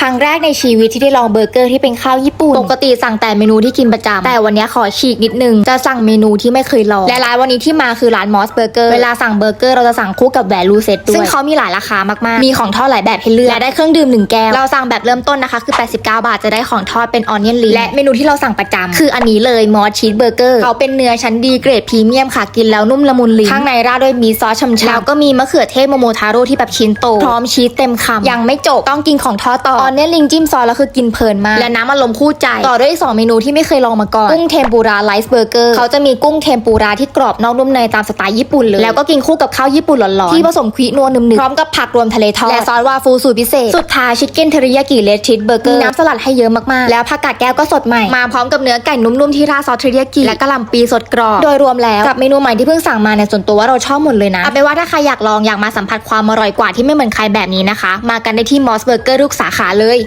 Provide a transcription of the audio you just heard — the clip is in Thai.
ครั้งแรกในชีวิตที่ได้ลองเบอร์เกอร์ที่เป็นข้าวญี่ปุ่น ปกติสั่งแต่เมนูที่กินประจำแต่วันนี้ขอฉีกนิดนึง จะสั่งเมนูที่ไม่เคยลอง และร้านวันนี้ที่มาคือร้านมอสเบอร์เกอร์ เวลาสั่งเบอร์เกอร์เราจะสั่งคู่กับแวลูเซตด้วย ซึ่งเขามีหลายราคามากๆ มีของทอดหลายแบบให้เลือก และได้เครื่องดื่มหนึ่งแก้ว เราสั่งแบบเริ่มต้นนะคะคือ 89 บาทจะได้ของทอดเป็นออนเนียนลิและเมนูที่เราสั่งประจำคืออันนี้เลยมอสชีสเบอร์เกอร์เขาเป็นเนื้อชั้นดีเกรดพรีเมียมค่ะกินแล้วนุ่มละมุนลิ้นข้างในราดด้วยมีซอสฉ่ำๆแล้วก็มีมะเขือเทศโมโมทาโร่ที่แบบชิ้นโตพร้อมชีสเต็มคำยังไม่จบต้องกินของทอดต่อออนเนียนลิงจิ้มซอสแล้วคือกินเพลินมาก และน้ำมันลมคู่ใจ ต่อด้วยอีกสองเมนูที่ไม่เคยลองมาก่อน กุ้งเทมปุระไลซ์เบอร์เกอร์เขาจะมีกุ้งเทมปุระที่กรอบนอกนุ่มในตามสไตล์ญี่ปุ่นเลย แล้วก็กินคู่กับข้าวญี่ปุ่นร้อนๆ ที่ผสมคุยนัวหนึบๆพร้อมกับผักรวมทะเลทอดและซอสวาฟูสูตรพิเศษ สุดท้ายชิคเก้นเทริยากิเลสชิสเบอร์เกอร์มีน้ำสลัดให้เยอะมากๆ แล้วผักกาดแก้วก็สดใหม่ มาพร้อมกับเนื้อไก่นุ่มๆที่ราดซอสเทริยากิและกะหล่ำปีสดกรอบ โดยรวมแล้วกับเมนูใหม่ที่เพิ่งสั่งมาเนี่ยส่วนตัวว่าเราชอบหมดเลยนะเอาเป็นว่าถ้าใครอยากลองอยากมาสัมผัสความอร่อยกว่าที่ไม่เหมือนใครแบบนี้นะคะ มากันได้ที่มอสเบอร์เกอร์ทุกสาขาเลย